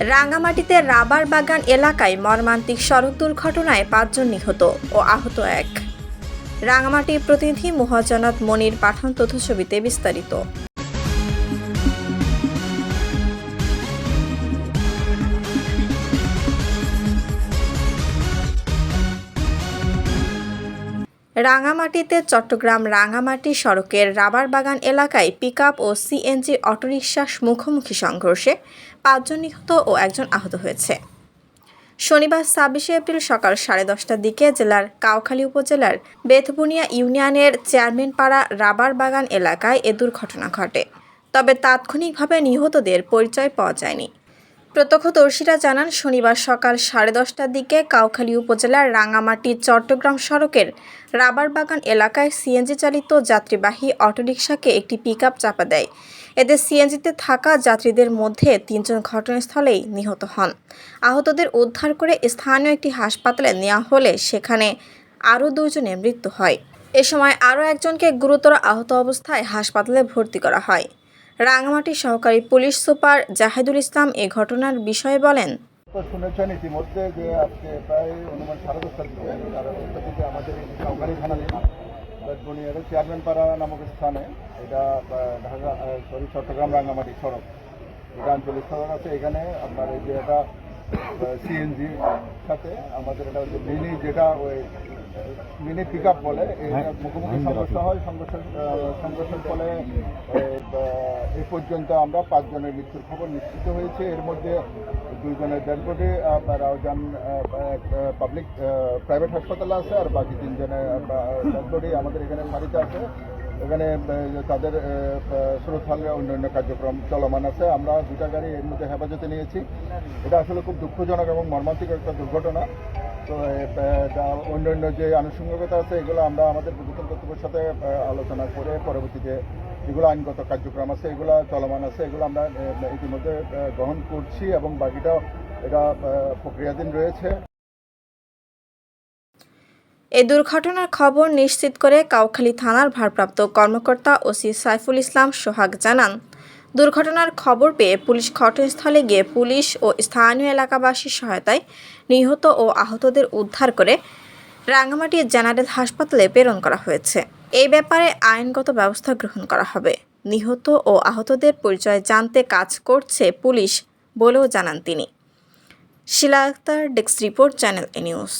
রাঙামাটিতে রাবার বাগান এলাকায় মর্মান্তিক সড়ক দুর্ঘটনায় পাঁচজন নিহত ও আহত এক। রাঙামাটি প্রতিনিধি মহাজনাত মনির পাঠান তথ্যছবিতে বিস্তারিত। রাঙামাটিতে চট্টগ্রাম রাঙামাটি সড়কের রাবার বাগান এলাকায় পিকআপ ও সিএনজি অটোরিকশা মুখোমুখি সংঘর্ষে পাঁচজন নিহত ও একজন আহত হয়েছে। শনিবার ছাব্বিশে এপ্রিল সকাল সাড়ে দশটার দিকে জেলার কাউখালী উপজেলার বেথবুনিয়া ইউনিয়নের চেয়ারম্যানপাড়া রাবার বাগান এলাকায় এ দুর্ঘটনা ঘটে। তবে তাৎক্ষণিকভাবে নিহতদের পরিচয় পাওয়া যায়নি। প্রত্যক্ষদর্শীরা জানান, শনিবার সকাল সাড়ে দশটার দিকে কাউখালী উপজেলার রাঙামাটি, চট্টগ্রাম সড়কের রাবার বাগান এলাকায় সিএনজি চালিত যাত্রীবাহী অটোরিকশাকে একটি পিকআপ চাপা দেয়। এতে সিএনজিতে থাকা যাত্রীদের মধ্যে তিনজন ঘটনাস্থলেই নিহত হন। আহতদের উদ্ধার করে স্থানীয় একটি হাসপাতালে নেওয়া হলে সেখানে আরও দুজনের মৃত্যু হয়। এ সময় আরও একজনকে গুরুতর আহত অবস্থায় হাসপাতালে ভর্তি করা হয়। রাঙামাটি সহকারী পুলিশ সুপার জাহেদুল ইসলাম এ ঘটনার বিষয়ে বলেন শুনেছেন ইতিমধ্যে যে আজকে প্রায় অনুমান সাড়ে দশটার দিকে দশটার আমাদের কাউখালী থানাধীন বুনিয়াদের চেয়ারম্যানপাড়া নামক স্থানে, এটা ঢাকা সরি চট্টগ্রাম রাঙ্গামাটি সড়ক, এটা আঞ্চলিক সড়ক আছে। এখানে আপনার এই যে এটা সিএনজি সাথে আমাদের এটা মিনি যেটা ওই মিনি পিক আপ বলে এটা মুখোমুখি সংঘর্ষ হয় সংঘর্ষের আহ, সংঘর্ষের ফলে এই পর্যন্ত আমরা পাঁচজনের মৃত্যুর খবর নিশ্চিত হয়েছে। এর মধ্যে দুইজনের dead body Raozan public private হাসপাতালে আছে আর বাকি তিনজনের ডেড বডি আমাদের এখানে বাড়িতে আছে। এখানে তাদের সুরক্ষার অন্যান্য কার্যক্রম চলমান আছে। আমরা দুটা গাড়ি এর মধ্যে হেফাজতে নিয়েছি। এটা আসলে খুব দুঃখজনক এবং মর্মান্তিক একটা দুর্ঘটনা। এটা অন্যান্য যে আনুষঙ্গিকতা আছে, এগুলো আমরা আমাদের প্রযুক্তি কর্তৃপক্ষের সাথে আলোচনা করে পরবর্তীতে যেগুলো আইনগত কার্যক্রম আছে, এগুলো চলমান আছে, এগুলো আমরা ইতিমধ্যে গ্রহণ করছি এবং বাকিটাও এটা প্রক্রিয়াধীন রয়েছে। এ দুর্ঘটনার খবর নিশ্চিত করে কাউখালী থানার ভারপ্রাপ্ত কর্মকর্তা ওসি সাইফুল ইসলাম সোহাগ জানান। দুর্ঘটনার খবর পেয়ে পুলিশ ঘটনাস্থলে গিয়ে পুলিশ ও স্থানীয় এলাকাবাসীর সহায়তায় নিহত ও আহতদের উদ্ধার করে রাঙ্গামাটি জেনারেল হাসপাতালে প্রেরণ করা হয়েছে। এই ব্যাপারে আইনগত ব্যবস্থা গ্রহণ করা হবে। নিহত ও আহতদের পরিচয় জানতে কাজ করছে পুলিশ বলেও জানান তিনি। Shila Akter desk report, channel A news.